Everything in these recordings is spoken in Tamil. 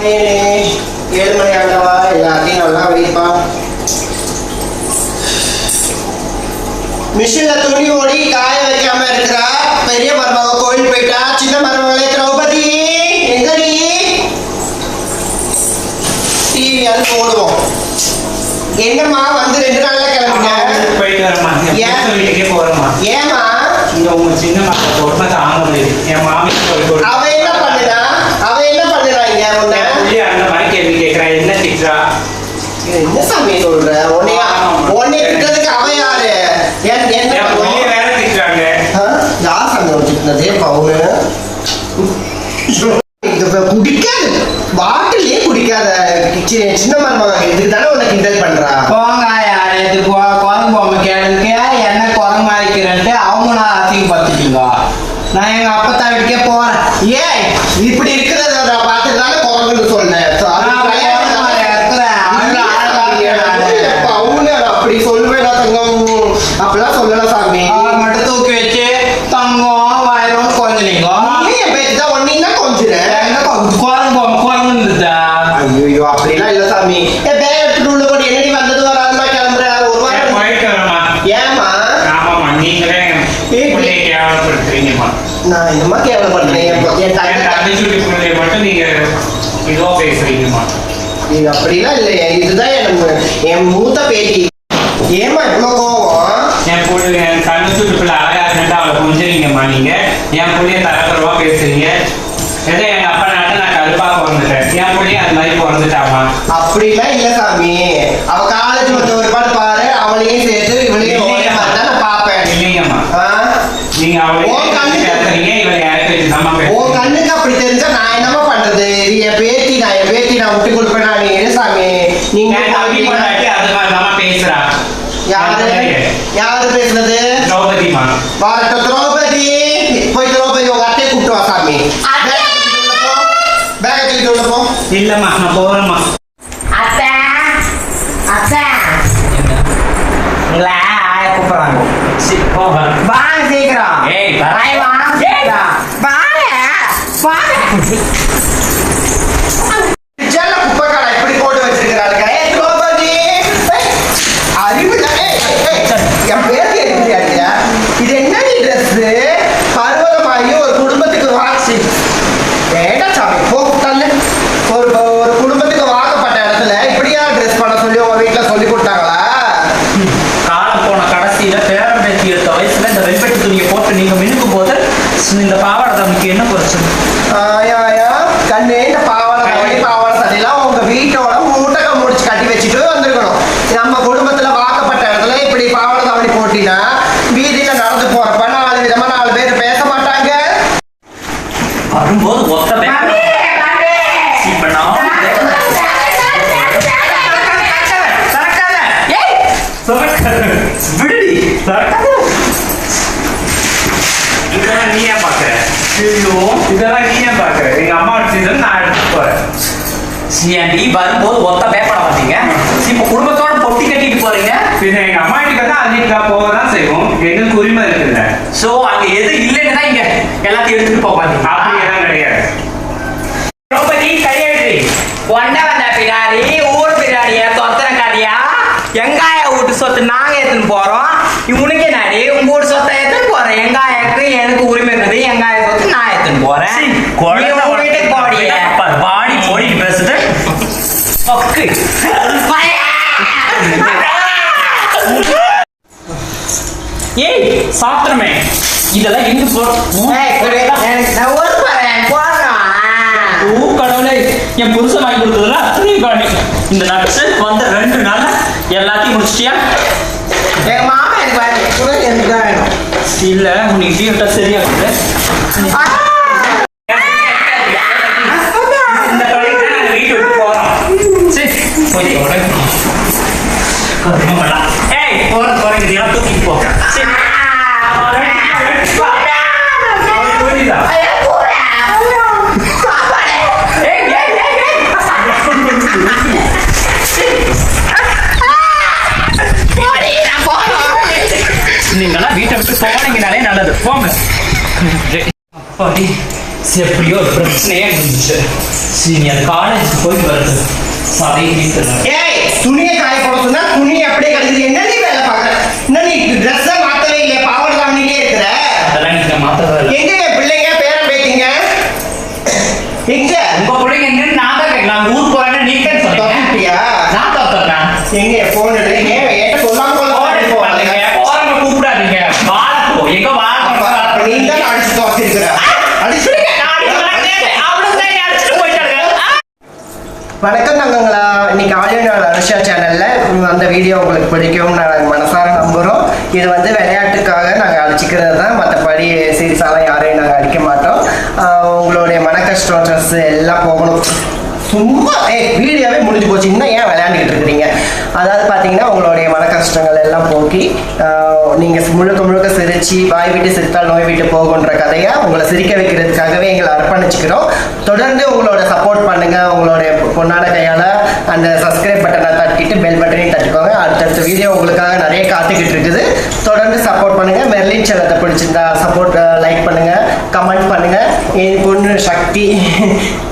ஏழு மணி ஆண்டவா எல்லாத்தையும் நல்லா வைப்பா மிஷின்ல துணி ஓடி காய வைக்காம இருக்கிறா. பெரிய மருமக கோயில் போயிட்டா. சின்ன மருமகளே திரௌபதி எங்க நீ? டிவி அது போடுவோம். என்னம்மா வந்து ரெண்டு நாள்ல கிளம்பிட்டேன் போயிட்டு வரமா ஏன்? வீட்டுக்கே போறோமா ஏமா இங்க உங்க சின்ன தொடுமை தாங்க முடியுது என் மாமி போய் அவ என்ன பண்ணுனா அவ என்ன பண்ணுறா இங்க உன்னை புள்ளி அந்த மாதிரி கேள்வி கேட்கிறா என்ன திட்டுறா என்ன சாமி சொல்ற? உன்னைய உன்னை திட்டதுக்கு அவ யாரு? என்- என்ன வேற திட்டுறாங்க. ஆ? யார் உன்னை திட்டினது பவுனு குடிக்காது. பாட்டிலே குடிக்காத. சின்ன மருமக இதுக்கு தானே உன்னை கிண்டல் பண்றா? போங்க யார் இது போ குரங்கு பொம்மை என்ன குரங்கு மாறிக்கிறேன்ட்டு அவங்க நான் அசிங்கப்படுத்திட்டீங்க நான் எங்க அப்பத்தா வீட்டுக்கே போறேன். ஏய் இப்படி இருக்கிறத நான் பார்த்துட்டு தானே குரங்குன்னு சொன்னேன் So, அது நான் கிடையாது. போறேன், இருக்கிறேன். அவ்வளவு அழகா இருக்கேன் நானு. பவுனு அப்படி சொல்லுவேடா தங்கம் அப்படிலாம் சொல்லலாம் சாமி அவளை மட்டும் தூக்கி வச்சு தங்கம் வயிறும் கொஞ்சம் நீ என் பேச்சு தான் ஒன்னீங்கன்னா கொஞ்சம் எங்க கொ- குரங்கு பொம்மை குரங்கு இருந்துதா ஐயோ அப்படிலாம் இல்ல சாமி. பேக் எடுத்துட்டு உள்ள போட்டு என்னடி வந்தது? வராதுமா கிளம்புற. ஒரு வாரம் போயிட்டு வரமா ஏமா ஆமாம்மா நீங்களே புள்ளைய கேவலப்படுத்துறீங்கம்மா. நான் என்னமா கேவலப்படுறேன் என் தங்கச்சி பிள்ளைய மட்டும் நீங்க இதுவா பேசுறீங்கம்மா. இது அப்படிலாம் இல்லையே. இதுதான் என் என் மூத்த பேட்டி என் புள்ளைய தரக்குறவா பேசுறீங்க? ஏதோ எங்க அப்பா நாட்டு நான் கருப்பா பிறந்துட்டேன். என் புள்ளைய அது மாதிரி பிறந்துட்டாமா? அப்படிலாம் இல்ல சாமி. அவ காலேஜ் வந்து ஒரு பாட்டு பாரு. அவளையும் சேர்த்து இவளையும் மாதிரி தான் நான் பார்ப்பேன். இல்லைங்கம்மா? நீங்க அவளை உன் கண்ணுக்கு- பேசுறீங்க இவளை இறக்கி வச்சுதாம்மா உன் கண்ணுக்கு அப்படி தெரிஞ்சா நான் என்னமா பண்றது? இது என் பேத்தி நான் என் பேத்தி நான் விட்டு கொடுப்பேன். நான் நீ சாமி. நீங்க அது மாதிரி தாம்மா பேசுறா? யாரு? யாரு பேசுனது? திரௌபதிமா வரட்டும் திரௌபதி போய் திரௌபதி உங்க அத்தையை கூப்பிட்டு வா சாமி பேக தூக்கிட்டு உள்ள போ இல்லம்மா நான் போறேம்மா அத்தை அத்தை உங்களை ஆய கூப்பிடுறாங்க சரி, போ வரேன். வாங்க சீக்கிரம் ஏய், வர. வாய் வாங்க சீக்கிரம் வாங்க வாங்க ஜல்ல குப்பை கடை இப்படி போட்டு வச்சிருக்கிறாளுங்க ஏய் திரௌபதி ஏய், அறிவு இல்ல. ஏய், ஏய், ஏய், என் பேர் கேட்குறியா இது என்னடி ட்ரெஸ் பருவதமாகி ஒரு குடும்பத்துக்கு வாட்சி வேண்டாம் சாமி போ தள்ளு ஒரு ஒரு குடும்பத்துக்கு வாக்கப்பட்ட இடத்துல இப்படியா ட்ரெஸ் பண்ண சொல்லி உங்க வீட்டுல சொல்லி கொடுத்தாங்களா காலம் போன கடைசியில பேரம் பேத்தி எடுத்த வயசுல இந்த வெல்வெட்டு துணியை போட்டு நீங்க மினுக்கும் போது இந்த பாவாடை தம்பிக்கு என்ன பிரச்சனை ஆயா ஆயா கண்ணு இந்த பாவாடை தாவணி, பாவாடை சட்டையெல்லாம் உங்க வீட்டோட மூட்டை முடிச்சு கட்டி வச்சுட்டு வந்திருக்கணும் நம்ம குடும்பத்துல வாக்கப்பட்ட இடத்துல இப்படி பாவாடை தாவணி போட்டினா வீதியில நடந்து போறப்ப நாலு விதமா நாலு பேர் பேச மாட்டாங்க வரும்போது ஒத்த பேக் இப்ப நான் விடுடி இதெல்லாம் நீ ஏன் பாக்குற ஐயோ இதெல்லாம் நீ ஏன் பாக்குற எங்க அம்மா வச்சதுன்னு நான் எடுத்துட்டு போறேன். ஏன்டி வரும்போது ஒத்த பேப்பட மாட்டீங்க இப்ப குடும்பத்தோட பொட்டி கட்டிட்டு போறீங்க? பின்ன எங்க அம்மா வீட்டுக்கு வந்தா அன்னைக்கு போக தான் செய்வோம். எங்களுக்கு உரிமை இருக்குல்ல. சோ அங்க எது இல்லைன்னு தான் இங்க எல்லாத்தையும் எடுத்துட்டு போக மாட்டீங்க கிடையாது. திரௌபதி கையெழுதி ஒண்ட வந்த பின்னாடி ஊர் பின்னாடிய தொத்தன காட்டியா? எங்காய வீட்டு சொத்து நாங்க எடுத்துன்னு போறோம். உனக்கு என்னடி? உங்க வீட்டு சொத்தை எடுத்துன்னு போறேன் எங்காயக்கு எனக்கு உரிமை இருக்குது? எங்காய எடுத்துன்னு போறேன். பாடி. போடி ஒக்கு ஏய் சாத்திரமே இதெல்லாம் எங்க ஓ கடவுளே. என் புருஷன் வாங்கி கொடுத்ததுல அத்தனையும் காணி இந்த நட்ஸ் வந்த ரெண்டு நாள்ல எல்லாத்தையும் முடிச்சிட்டியா? எங்க மாமா எனக்கு வேணும். இல்ல உனக்கு டீ விட்டா சரியா நீங்களாம் வீட்டை விட்டு போனீங்கனாலே நல்லது. போங்க. அப்பாடி எப்படியோ ஒரு பிரச்சனையே முடிஞ்சிச்சு. சரி நீ அந்த காலேஜுக்கு போயிட்டு வருது. ஏய் துணியை காய போட சொன்னா துணி அப்படியே கிடக்குது என்ன நீ வேலை பார்க்கற? நீ மாத்தவே பாவாடை தாவணிலே இருக்கிற? அதெல்லாம் நீங்க மாத்தவே இல்லை. எங்க பிள்ளைங்க பேரன் பேத்திங்க எங்க? உங்க பிள்ளைங்க என்னன்னு நான் தான் கேட்கலாம். ஊர் போறேன்னு நீ தான் சொன்னீங்க தொட்டியா நான் தோத்துறேன் எங்க போன் எடுறீங்க எங்க வணக்கம் தங்கங்களா இன்னைக்கு ஆடியோ நாள் அனுஷா சேனல்ல அந்த வீடியோ உங்களுக்கு பிடிக்கும் நாங்கள் மனசார நம்புகிறோம் இது வந்து விளையாட்டுக்காக நாங்கள் அடிச்சுக்கிறது தான் மற்றபடி சீரியஸாலாம் யாரையும் நாங்கள் அடிக்க மாட்டோம் உங்களுடைய மன கஷ்டம் ஸ்ட்ரெஸ் எல்லாம் போகணும் சும்மா ஏ வீடியோவே முடிஞ்சு போச்சு இன்னும் ஏன் விளையாண்டுக்கிட்டு இருக்கிறீங்க அதாவது பார்த்தீங்கன்னா உங்களுடைய மன கஷ்டங்கள் எல்லாம் போக்கி நீங்கள் முழுக்க முழுக்க சிரிச்சு வாய் விட்டு சிரித்தால் நோய் விட்டு போகுன்ற கதையை உங்களை சிரிக்க வைக்கிறதுக்காகவே எங்களை அர்ப்பணிச்சுக்கிறோம். தொடர்ந்து உங்களோட சப்போர்ட் பண்ணுங்க. உங்களுடைய பொன்னாட கையால் அந்த சப்ஸ்கிரைப் பட்டனை தட்டிட்டு பெல் பட்டனையும் தட்டிக்கோங்க. அடுத்தடுத்த வீடியோ உங்களுக்காக நிறைய காத்துக்கிட்டு இருக்குது. தொடர்ந்து சப்போர்ட் பண்ணுங்க. மெர்லின் செல்லத்தை பிடிச்சிருந்தா சப்போர்ட் லைக் பண்ணுங்க. கமெண்ட் பண்ணுங்கள் என் பொண்ணு சக்தி?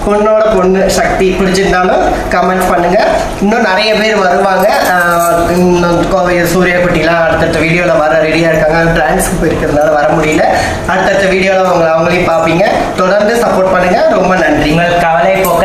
பொண்ணோட பொண்ணு சக்தி பிடிச்சிருந்தாலும் கமெண்ட் பண்ணுங்கள் இன்னும் நிறைய பேர் வருவாங்க. கோவை சூரியக்குட்டிலாம் அடுத்தடுத்த வீடியோவில் வர ரெடியாக இருக்காங்க. டிரான்ஸ்க்கு போயிருக்கிறதுனால வர முடியல. அடுத்தடுத்த வீடியோவில் அவங்களை அவங்களையும் பார்ப்பீங்க. தொடர்ந்து சப்போர்ட் பண்ணுங்கள் ரொம்ப நன்றி. உங்கள் கவலை போக்க